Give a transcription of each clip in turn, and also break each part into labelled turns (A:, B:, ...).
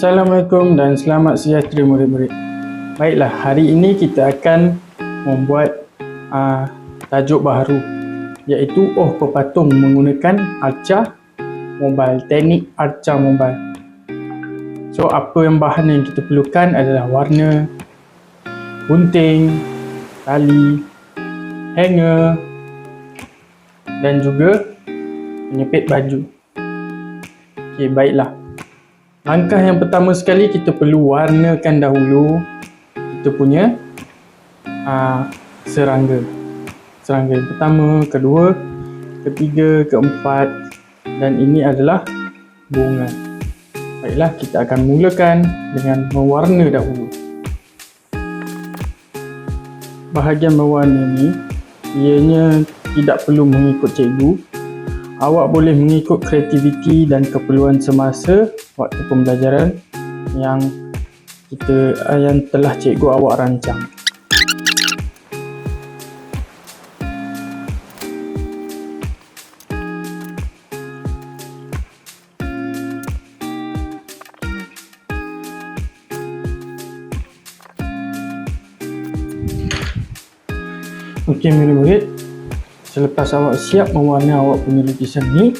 A: Assalamualaikum dan selamat sejahtera murid-murid. Baiklah, hari ini kita akan membuat uh, tajuk baru iaitu Oh Pepatung menggunakan arca mobile, teknik arca mobile. So, apa yang bahan yang kita perlukan adalah warna, gunting, tali, hanger dan juga penyepit baju. Okey, baiklah. Langkah yang pertama sekali kita perlu warnakan dahulu kita punya uh, serangga. Serangga yang pertama, kedua, ketiga, keempat dan ini adalah bunga. Baiklah, kita akan mulakan dengan mewarna dahulu. Bahagian mewarna ni ianya tidak perlu mengikut cikgu awak boleh mengikut kreativiti dan keperluan semasa waktu pembelajaran yang kita yang telah cikgu awak rancang. Okey murid-murid, Selepas awak siap mewarna awak punya lukisan ni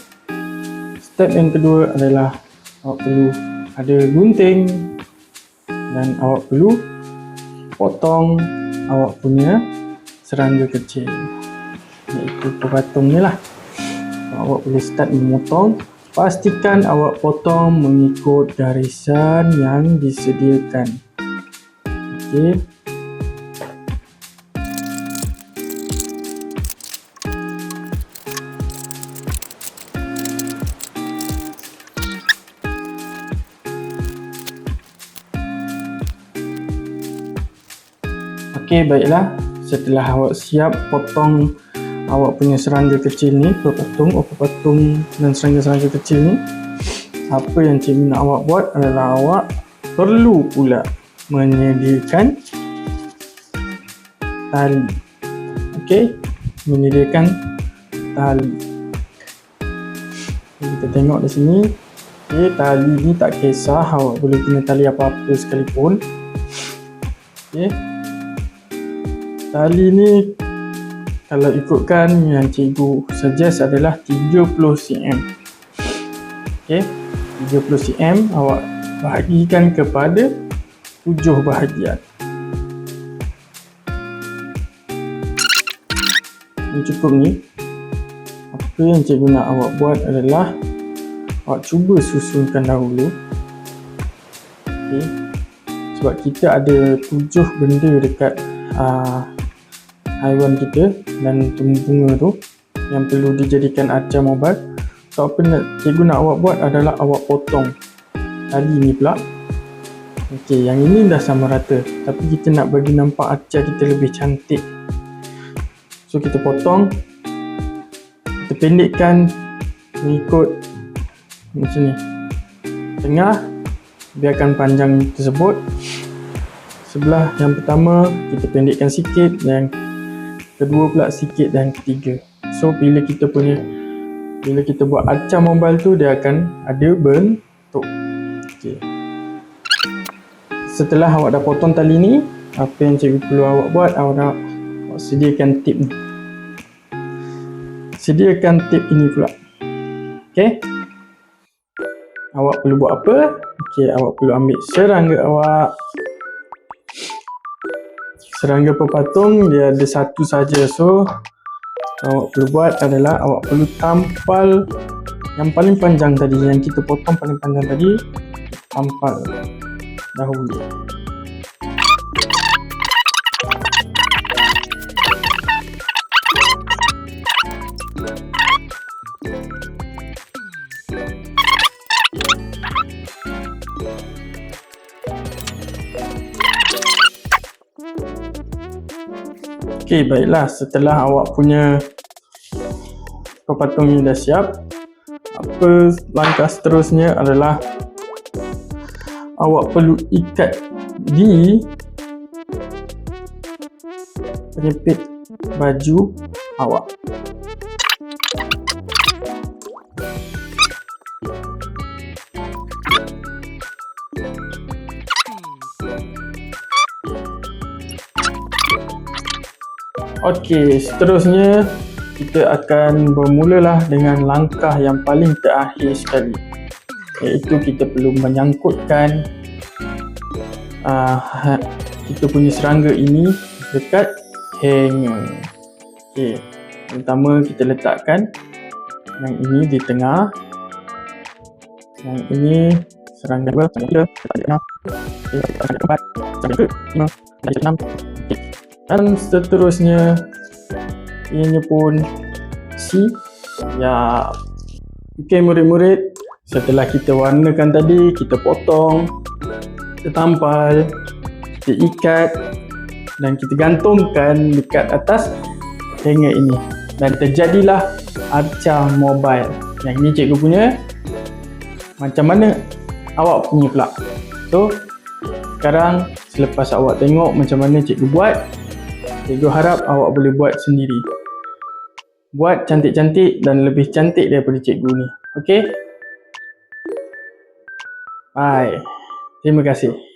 A: Step yang kedua adalah Awak perlu ada gunting Dan awak perlu Potong awak punya serangga kecil. Iaitu pepatung ni lah. Awak boleh start memotong. Pastikan awak potong mengikut garisan yang disediakan. Okey Okey, baiklah. Setelah awak siap potong awak punya serangga kecil ni, pepatung, oh pepatung dan serangga-serangga kecil ni, apa yang cikgu nak awak buat adalah awak perlu pula menyediakan tali. Okey, menyediakan tali. Kita tengok di sini. Okey, tali ni tak kisah awak boleh guna tali apa-apa sekalipun. Okey. Tali ni kalau ikutkan yang cikgu suggest adalah 30 cm. Okey, 30 cm awak bahagikan kepada 7 bahagian. Yang cukup ni apa yang cikgu nak awak buat adalah awak cuba susunkan dahulu. Okey. Sebab kita ada 7 benda dekat uh, haiwan kita dan bunga tu yang perlu dijadikan arca mobile so apa nak cikgu nak awak buat adalah awak potong. Tali ni pula. Ok yang ini dah sama rata. Tapi kita nak bagi nampak arca kita lebih cantik. So kita potong. Kita pendekkan mengikut macam ni. Tengah. Biarkan panjang tersebut. Sebelah yang pertama kita pendekkan sikit. Dan kedua pula sikit dan ketiga. So bila kita punya bila kita buat acam mobile tu dia akan ada bentuk. Okay. setelah awak dah potong tali ni apa yang cikgu perlu awak buat awak nak awak sediakan tip ni. Sediakan tip ini pula. Ok awak perlu buat apa? Ok awak perlu ambil serangga awak serangga pepatung dia ada satu saja. So awak perlu buat adalah awak perlu tampal yang paling panjang tadi yang kita potong paling panjang tadi tampal dahulu Okey, baiklah setelah awak punya pepatung ni dah siap, apa langkah seterusnya adalah awak perlu ikat di penyepit baju awak. Okey, seterusnya kita akan bermulalah dengan langkah yang paling terakhir sekali. Iaitu kita perlu menyangkutkan uh, kita punya serangga ini dekat hanger. Okey, pertama kita letakkan yang ini di tengah. Yang ini serangga dua, serangga tiga, serangga empat, serangga lima, serangga enam, dan seterusnya. Ianya pun C. Ya. Ok murid-murid. Setelah kita warnakan tadi kita potong kita tampal kita ikat dan kita gantungkan dekat atas hanger ini. Dan terjadilah arca mobile. Yang ini cikgu punya. Macam mana awak punya pula? So sekarang selepas awak tengok macam mana cikgu buat Cikgu harap awak boleh buat sendiri. Buat cantik-cantik dan lebih cantik daripada cikgu ni. Okay? Bye. Terima kasih.